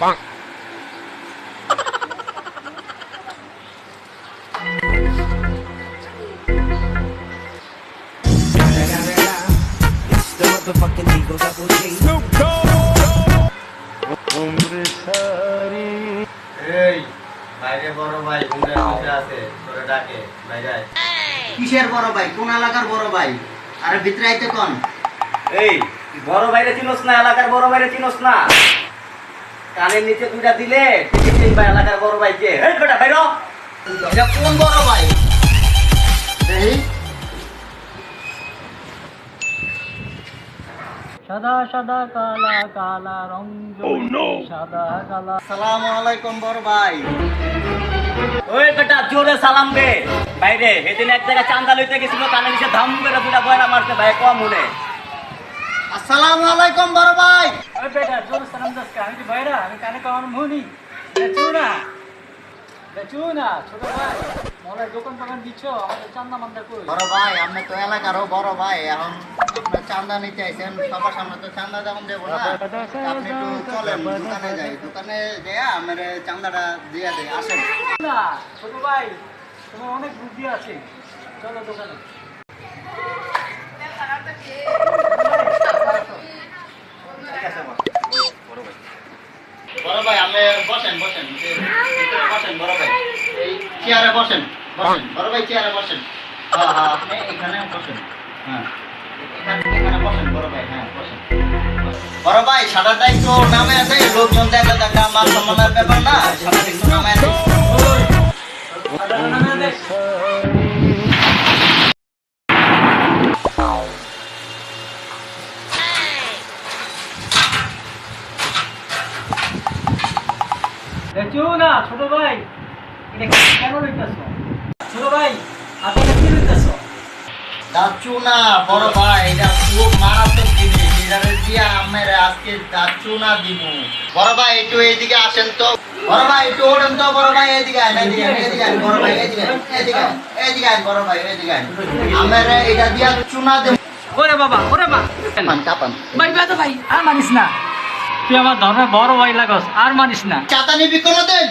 Bonk. Motherfucking Eagle Double G. Snoop Dogg. Umre Sari. Hey. বাইরে বড় ভাই ঘুমটা বসে আছে তোরা ডাকে বাইরে কিসের বড় ভাই কোন এলাকার বড় ভাই আরে ভিতরে আইতে কোন? এই বড় বাইরে চিনোস না এলাকার বড় বাইরে চিনোস না। কানের নিচে দুইটা দিলে টিকিট কিনবা এলাকার বড় ভাইকে। এই বেটা বাইরো এটা কোন বড় ভাই? এই। সাদা সাদা কালা কালা রং সাদা কালা। আসসালামু আলাইকুম বড় ভাই। ওই বেটা জোরে সালাম দে। বাইরে সেদিন এক জায়গায় চান্দা লইতে গেছিল কানের নিচে ধাম করে দুটা বয়রা মারছে ভাই কম মনে আসসালামু আলাইকুম বড় ভাই। ওই বেটা জোর সালাম দাস আমি কি ভাইরা আমি কানে কামান মুনি বেচু না বেচু না ছোট ভাই। বড় ভাই আপনি তো এলাকারও বড় ভাই। এখন আপনার চান্দা নিতে আইছেন সবার সামনে তো চান্দা যেমন দেবো না আপনি একটু চলেন দোকানে যাই। দোকানে যেয়া আমার চান্দাটা দিয়ে দেয় আসেন। না ছোট ভাই তোমার অনেক বুদ্ধি আছে। চলো দোকানে। বড় ভাই আপনি বসেন বসেন এই ভিতরে বসেন বড় ভাই এই চেয়ারে বসেন বসেন বড় ভাই চেয়ারে বসেন। হ্যাঁ হ্যাঁ আপনি এখানে বসেন। হ্যাঁ এখানে বসেন বড় ভাই হ্যাঁ বসেন। বড় ভাই সাদাটা একটু নামে আছে লোকজন দেখা দেখা মান সম্মানের ব্যাপার না সাদাটা একটু নামে আছে। ছোট ভাই? কেন লইতেছ? ছোট ভাই আপনি কি লইতেছ? যাচ্ছু না বড় ভাই এটা খুব মারাত্মক জিনিস। এটারে দিয়া আমের আজকে যাচ্ছু না দিব। বড় ভাই একটু এইদিকে আসেন তো। বড় ভাই একটু ওঠেন তো বড় ভাই এদিকে আয় এদিকে আয়, এদিকে আয়, বড় ভাই এদিকে আয়, এদিকে আয়, এদিকে আয়, বড় ভাই এদিকে আয়। আমের এটা দিয়া চুনা দেব। ওরে বাবা ওরে মা কাপান কাপান ভাই বেদা ভাই আর মানিস না। তুই আমার ধর্মের বড় ভাই লাগস আর মানিস না। চাতা নিবি কোনোদিন?